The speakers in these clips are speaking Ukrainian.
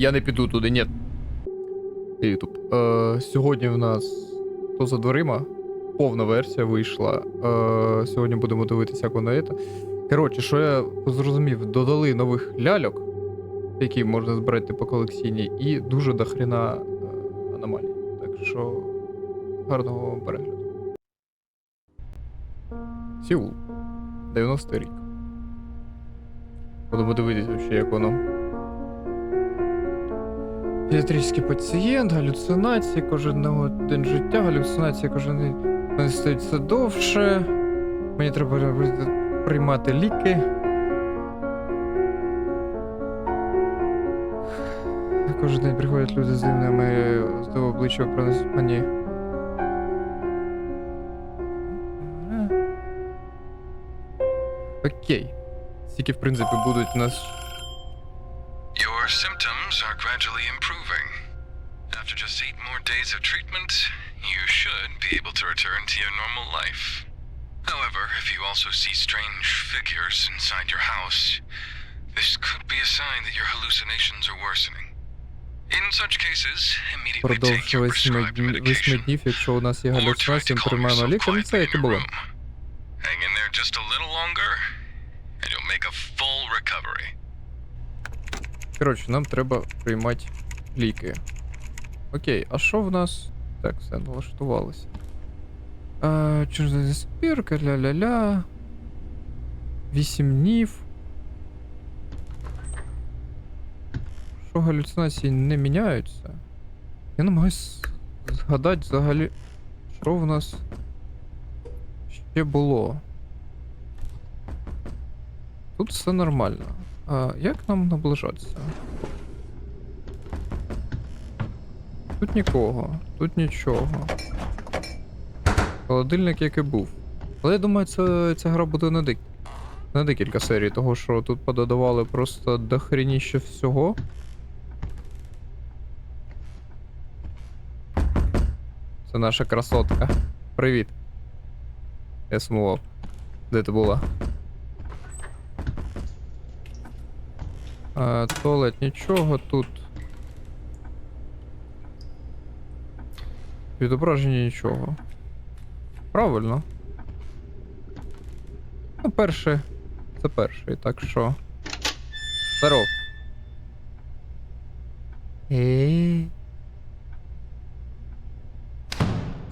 Я не піду туди, ні. Ютуб. Е, сьогодні в нас то за дверима. Повна версія вийшла. Е, сьогодні будемо дивитися, як вона це. Коротше, що я зрозумів, додали нових ляльок, які можна збирати по колекційній, і дуже дохрена е, аномалій. Так що гарного перегляду. Сіул. 90 рік. Будемо дивитися, ще, як воно. Психіатричний пацієнт, галюцинації, кожен день життя, галюцинації кожен день все довше. Мені треба приймати ліки. Кожен день приходять люди з дивними з обличчя приносять мені. Окей. Стільки, в принципі, будуть у нас Your symptoms are gradually improving. After just eight more days of treatment, you should be able to return to your normal life. However, if you also see strange figures inside your house, this could be a sign that your hallucinations are worsening. Продовж восьми днів, восьми днів, якщо у нас є to ми приймаємо ліки, ну це як і було. Коротше, нам треба приймати ліки. Окей, а що в нас? Так, все налаштувалося. А, Чорна спірка, ля-ля-ля. Вісім днів. Що галюцинації не міняються? Я намагаюсь згадати взагалі, що в нас ще було. Тут все нормально. А як нам наближатися? Тут нікого, тут нічого. Холодильник як і був. Але я думаю, це, ця гра буде на, дек... на декілька серій, того що тут пододавали просто дохреніще всього. Це наша красотка. Привіт. Я сумував. Де ти була? А, туалет нічого тут. Відображення нічого. Правильно. Ну, перше. Це перший, так що. Здоров. Е.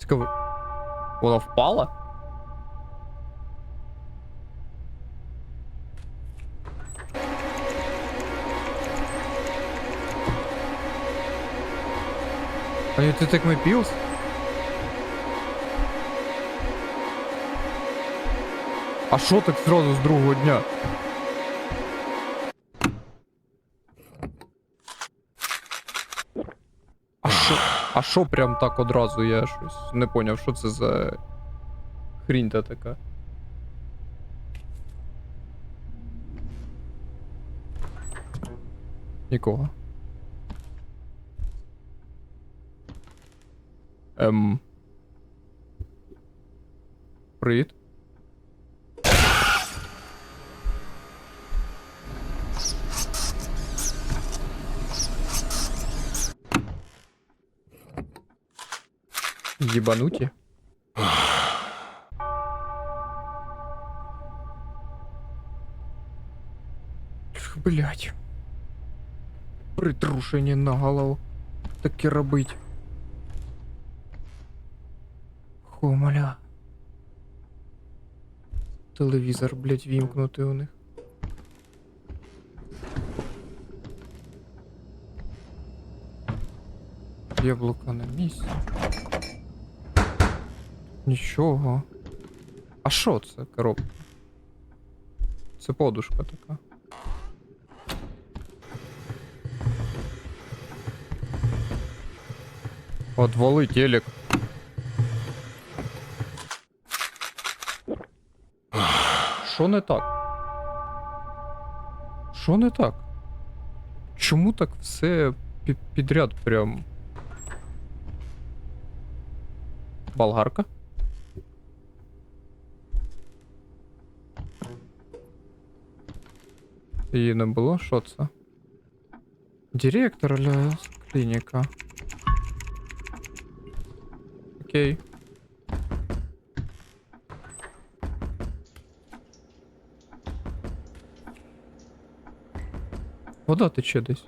Цікаво. Вона впала? А you to так my pills? А що так зразу з другого дня? А що прям так одразу? Я щось не поняв, що це за хрінь та така. Нікого. Ем. Привіт. Єбануті. Блять. Притрушення на голову. Таке робить. Хомаля. Телевізор, блять, вімкнутий у них. Яблука на місці. Нічого. А що це коробка? Це подушка така. Отвали телек. Що не так? Що не так? Чому так все підряд прям? Болгарка. Її не було, що це? Директор ля клініка. Окей. Вода тече десь.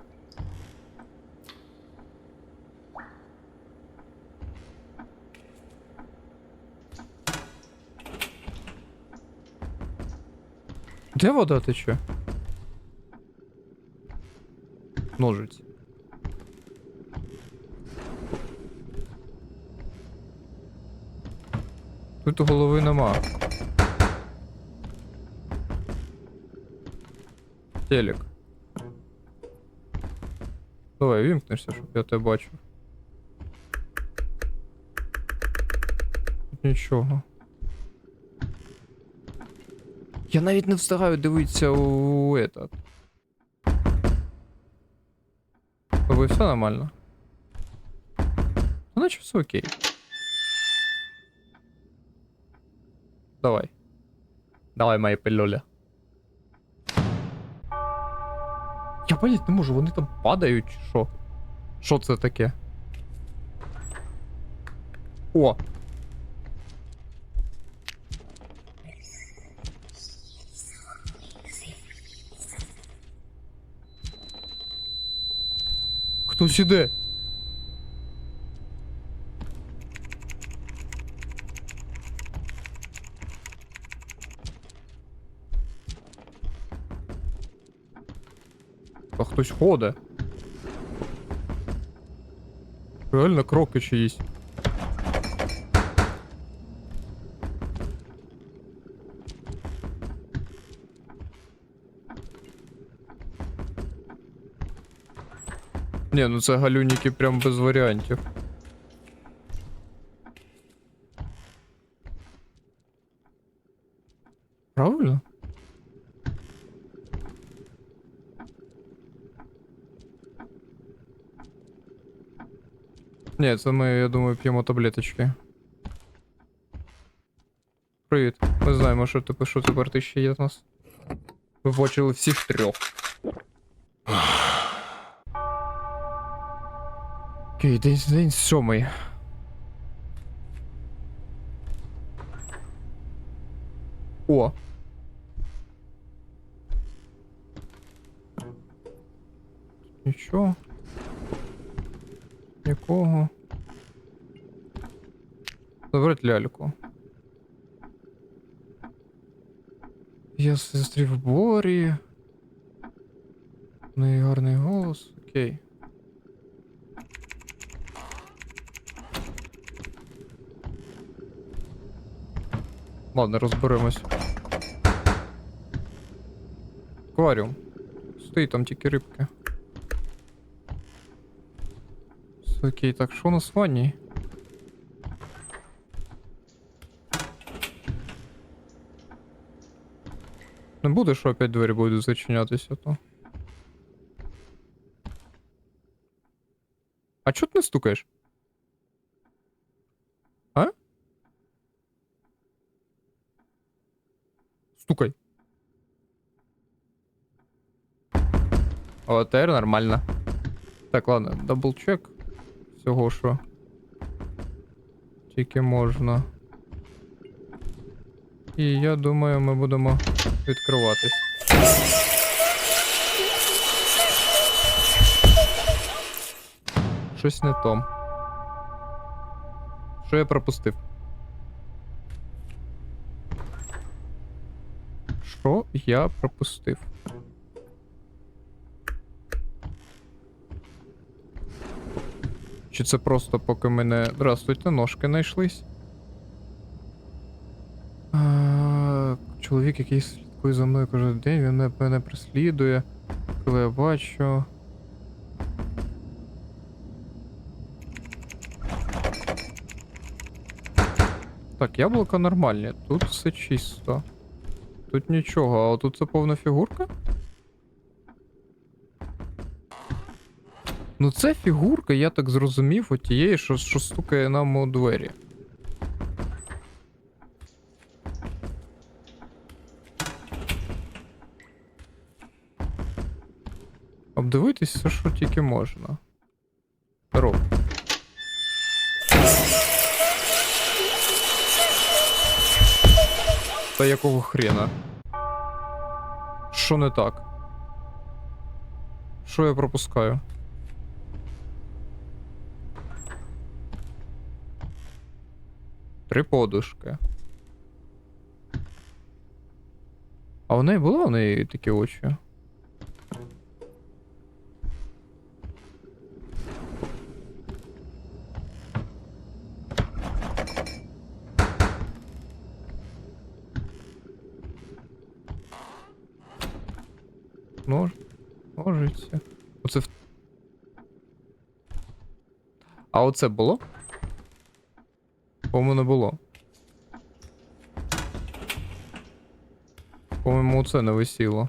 Де вода тече? Ножиць. Тут голови нема. Телек. Давай, вімкнешся, щоб я тебе бачив. Нічого. Я навіть не встигаю дивитися у этот. З тобою все нормально? Ну, наче все окей. Давай. Давай, моя пилюля. Я понять не можу, вони там падають чи що? Що це? О! Хтось іде. А хтось ходить. Реально кроки чиїсь. Не, ну це галюніки прям без варіантів. Правильно? Ні, це ми, я думаю, п'ємо таблеточки. Привіт. Ми знаємо, що тепер, що тепер ти ще є в нас. Ви бачили всіх трьох. Окей, день, день сьомий. О. Нічого. Нікого. Забрать ляльку. Ладно, розберемось. Акваріум. Стоїть там тільки рибки. Все Окей, так що у нас в ванні? Не буде, що опять двері будуть зачинятися, то. А чого ти не стукаєш? Стукай. О, тепер нормально. Так, ладно, даблчек. Всього що. Тільки можна. І я думаю, ми будемо відкриватись. Щось не то. Що я пропустив? Що я пропустив? Чи це просто поки мене. Здравствуйте, ножки знайшлись? Чоловік, який слідкує за мною кожен день, він мене- преслідує. Коли я бачу. Так, яблука нормальні. Тут все чисто. Тут нічого, а тут це повна фігурка? Ну це фігурка, я так зрозумів, отієї, що що стукає нам у двері. Обдивитись все, що тільки можна. Роб. Та якого хрена? Що не так? Що я пропускаю? Три подушки. А в неї було в неї такі очі? Нож. Ножиці. Оце в... А оце було? По-моєму, не було. По-моєму, це не висіло.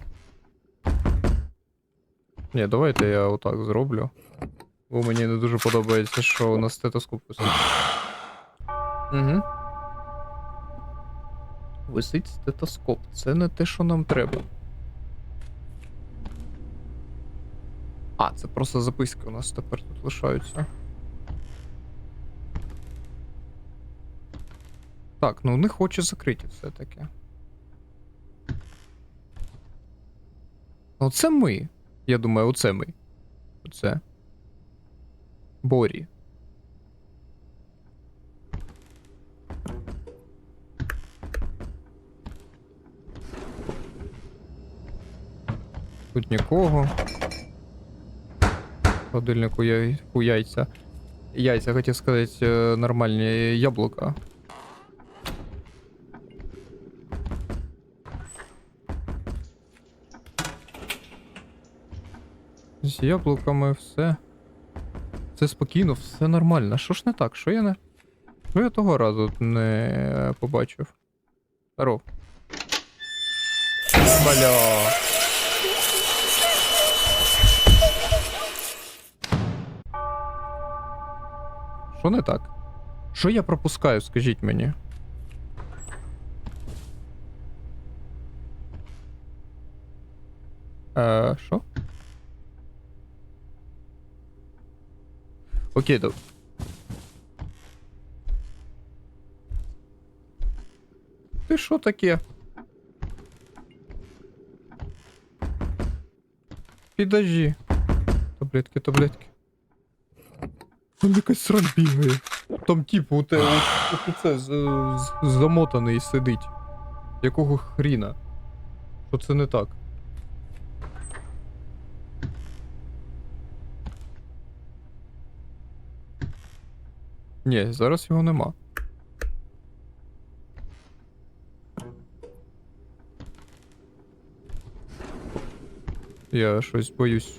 Ні, давайте я отак зроблю. Бо мені не дуже подобається, що на стетоскоп висить. Угу. Висить стетоскоп. Це не те, що нам треба. А, це просто записки у нас тепер тут лишаються. Так, ну у них очі закриті все-таки. Оце ми. Я думаю, оце ми. Оце. Борі. Тут нікого. В Холодильнику яйця. Яйця, хотів сказати, е, нормальні яблука. З яблуками все. Все спокійно, все нормально. Що ж не так? Що я не. Що я того разу не побачив? Здоров. Бля. Що не так? Що я пропускаю, скажіть мені? Е, що? Окей, доб... Ти що таке? Підожди. Таблетки, таблетки. Там якась срань бігає. Там тип, у те, от, от це з, з, замотаний сидить. Якого хріна? Що це не так? Ні, зараз його нема. Я щось боюсь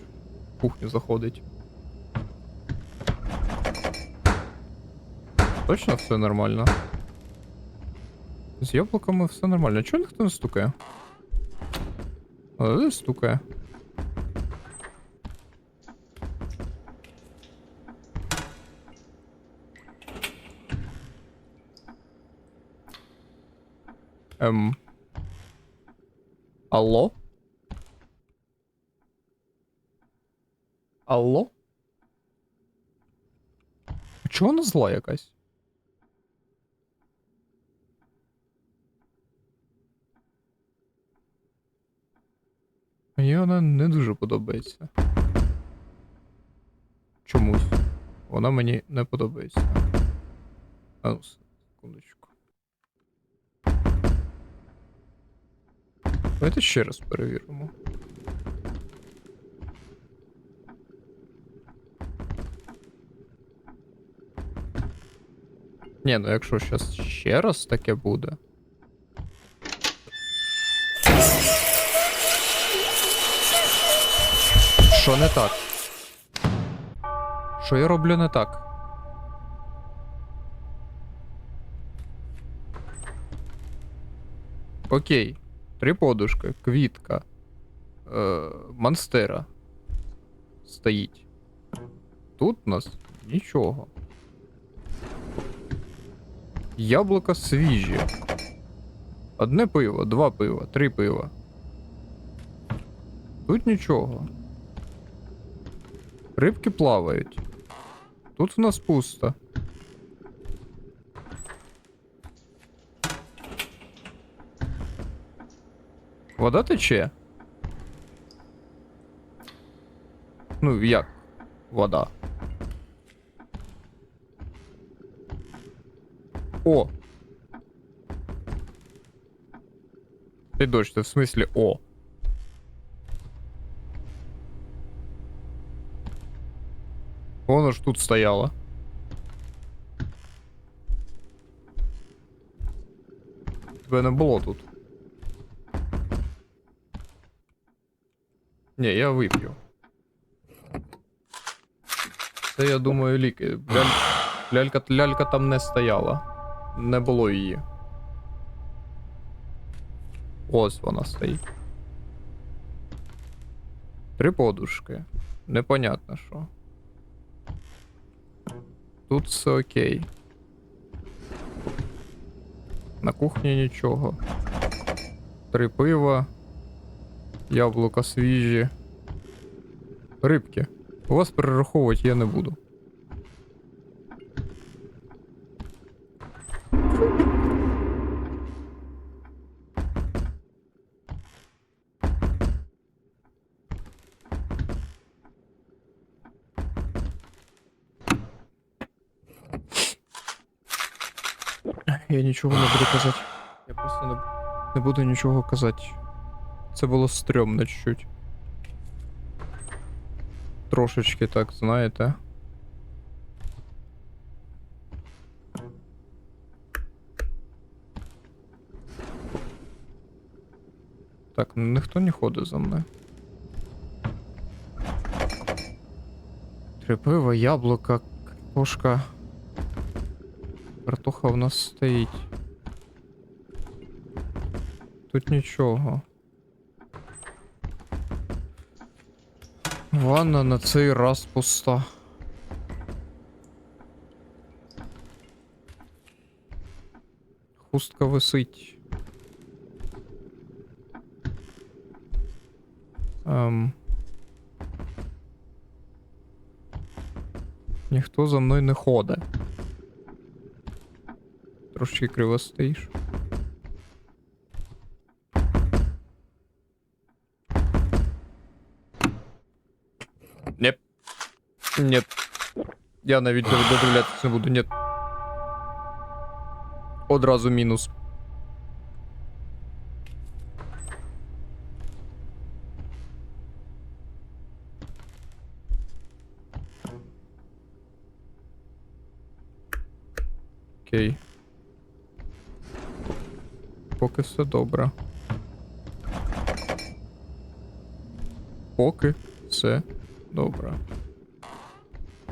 в кухню заходить. Точно все нормально? З яблуками все нормально. Чого ніхто не стукає? Але стукає. Ем. Алло? Алло? А Чого вона зла якась? Мені вона не дуже подобається. Чомусь. Вона мені не подобається. А ну, секундочку. Давайте ще раз перевіримо. Ні, ну якщо щас ще раз таке буде. Що не так? Що я роблю не так? Окей. Три подушки, квітка. Е, монстера. Стоїть. Тут у нас нічого. Яблука свіжі. Одне пиво, два пива, три пива. Тут нічого. Рибки плавають. Тут в нас пусто. Вода тече. Ну, як? Вода. О! Ти дощ, це в смислі О. Воно ж тут стояло. Тебе не було тут. Ні, я вип'ю. Це, я думаю, ліки. Ляль... Лялька, лялька там не стояла. Не було її. Ось вона стоїть. Три подушки. Непонятно що. Тут все окей. На кухні нічого. Три пива. Яблука свіжі. Рибки. У вас перераховувати я не буду. Я нічого не буду казати. Я просто не, не буду нічого казати. Це було стрьомно чуть-чуть. Трошечки так, знаєте. Так, ну ніхто не ходить за мною. Три пива, яблука, картошка. Картоха в нас стоїть. Тут нічого. Ванна на цей раз пуста. Хустка висить. Ем. Ніхто за мною не ходить. Трошки криво стоїш. Неп. Нет. Я навіть додивлятися не буду, нет. Одразу мінус. Окей. Поки все добре. Поки все добре.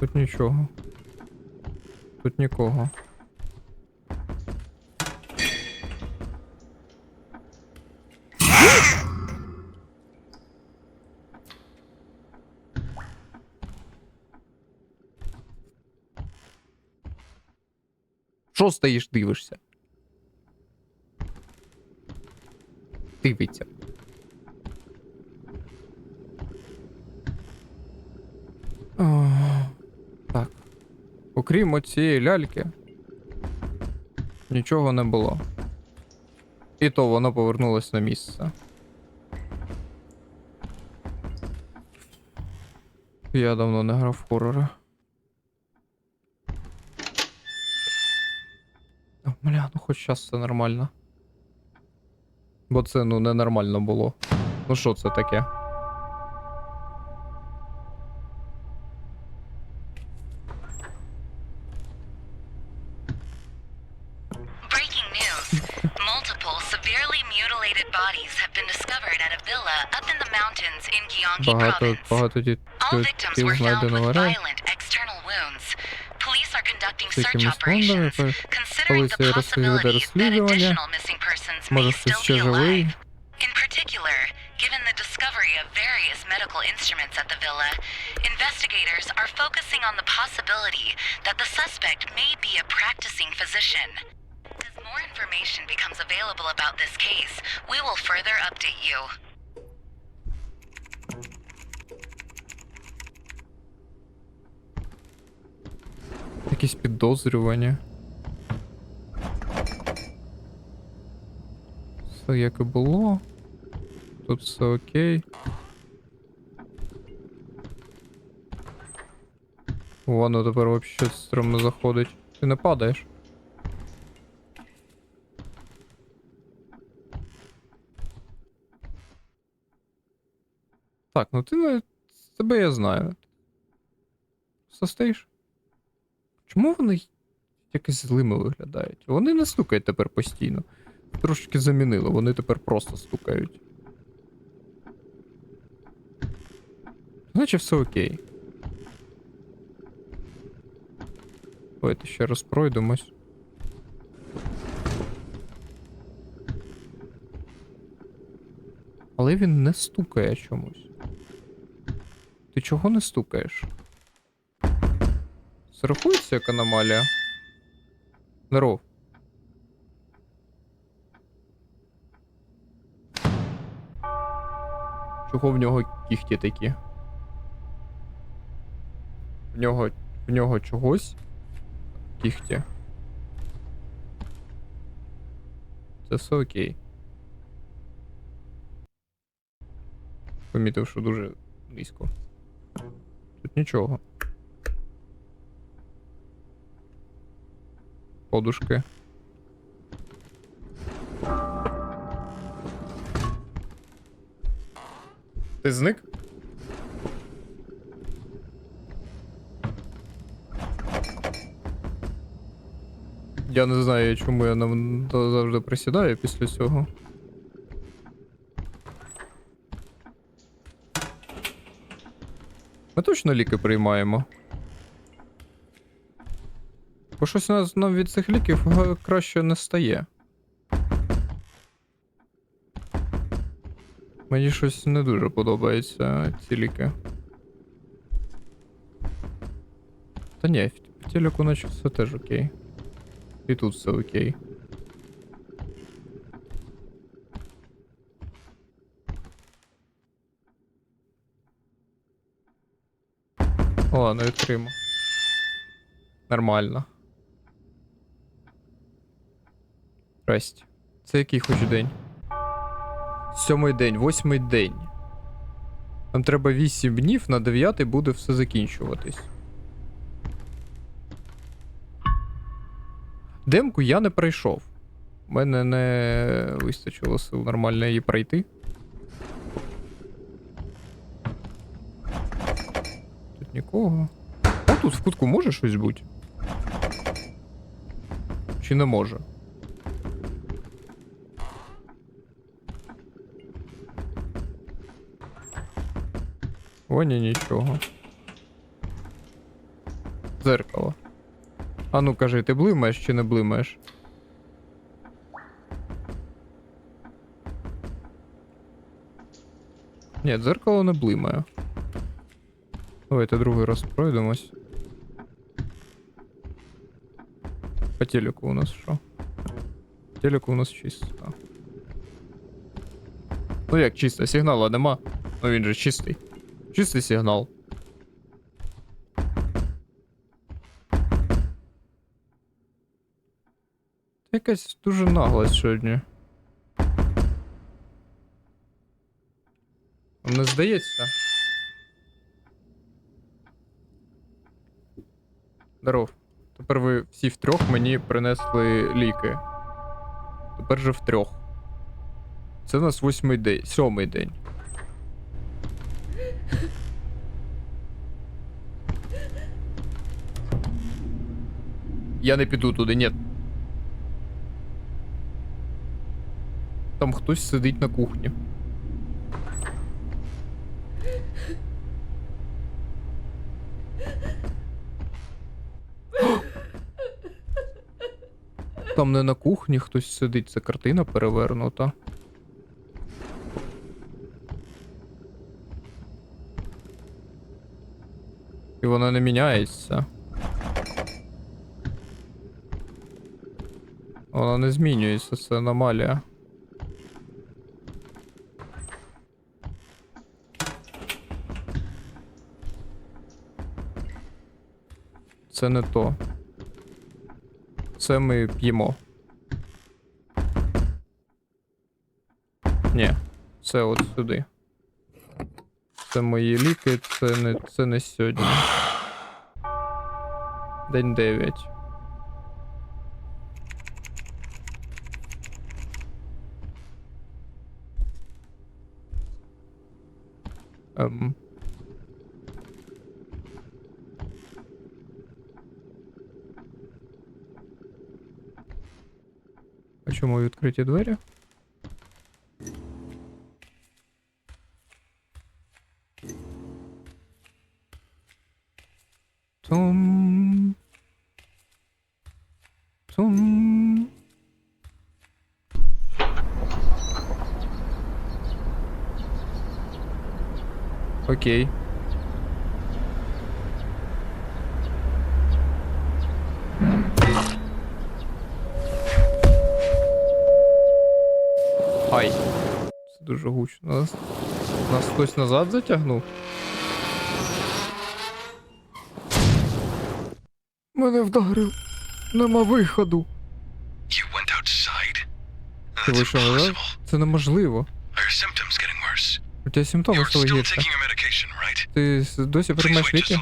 Тут нічого. Тут нікого. Що стоїш, дивишся? Дивиться. О, Так. Окрім оцієї ляльки, нічого не було. І то воно повернулось на місце. Я давно не грав в хорори. Бля, ну хоч зараз все нормально. Бо це ну ненормально було. Ну що це таке? bodies have been discovered at a villa up in the mountains in Gyeonggi Багато, province. багато ді- All тіл victims тіл were found знайдено в with АР. violent external wounds. Police are conducting З search якимись фондами. operations, пе- considering the Поліція розслідує possibility that розслідування. additional missing persons may Може хтось still ще be живий. alive. In particular, given the discovery of various medical instruments at the villa, investigators are focusing on the possibility that the suspect may be a practicing physician. More information becomes available about this case, we will further update you. Якісь підозрювання. Все як і було. Тут все окей. Воно тепер вообще стрімно заходить. Ти не падаєш. Так, ну ти не. Тебе я знаю. Состоїш? Чому вони якось злими виглядають? Вони не стукають тепер постійно. Трошечки замінили, вони тепер просто стукають. Значить все окей. Давайте ще раз пройдемось. Але він не стукає чомусь. Ти чого не стукаєш? Це як аномалія? Здоров. Чого в нього кіхті такі? В нього. В нього чогось? Кіхті. Це все окей. Помітив, що дуже низько. Тут нічого. Подушки. Ти зник? Я не знаю, чому я нам завжди присідаю після цього. Ми точно ліки приймаємо. Бо щось у нас нам від цих ліків краще не стає. Мені щось не дуже подобається ці ліки. Та ні, в телеку наче все теж окей. І тут все окей. Ладно, відкриємо. Нормально. Здрасте. Це який хоч день? Сьомий день, восьмий день. Нам треба 8 днів, на 9 буде все закінчуватись. Демку я не пройшов. У мене не вистачило сил нормально її пройти. Нікого. О, тут в кутку може щось бути? Чи не може? О, ні, нічого. Зеркало. А ну кажи, ти блимаєш чи не блимаєш? Ні, дзеркало не блимає. Давайте другий раз пройдемось. По телеку у нас що? По телеку у нас чисто. Ну як чисто, сигнала нема. Ну він же чистий. Чистий сигнал. Якась дуже наглость сьогодні. Не здається? Здоров. Тепер ви всі втрьох мені принесли ліки. Тепер же втрьох. Це у нас восьмий день, сьомий день. Я не піду туди, ні. Там хтось сидить на кухні. Там не на кухні хтось сидить, це картина перевернута. І вона не міняється. Вона не змінюється, це аномалія. Це не то. Це ми п'ємо. Ні, це от сюди. Це мої ліки, це не, це не сьогодні. День 9. Ем. А чому відкриті двері? Тум. Тум. Окей. Дуже гучно. Нас, нас хтось назад затягнув. Мене вдарив. Нема виходу. You went outside? Ти вийшов назад? Це неможливо. У тебе симптоми стали гірше. Ти с- досі приймаєш ліки?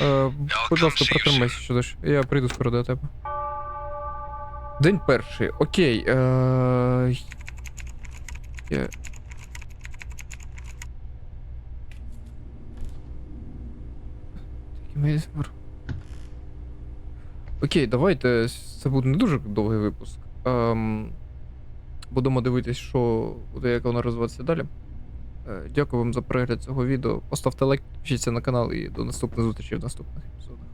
Е, будь ласка, протримайся що ж. Я прийду скоро до тебе. День перший. Окей. Е... Я... Такий. Окей, давайте. Це буде не дуже довгий випуск. Ем... Будемо дивитись, що буде, як воно розвиватися далі. Е, Дякую вам за перегляд цього відео. Поставте лайк, підпишіться на канал і до наступних зустрічей в наступних епізодах.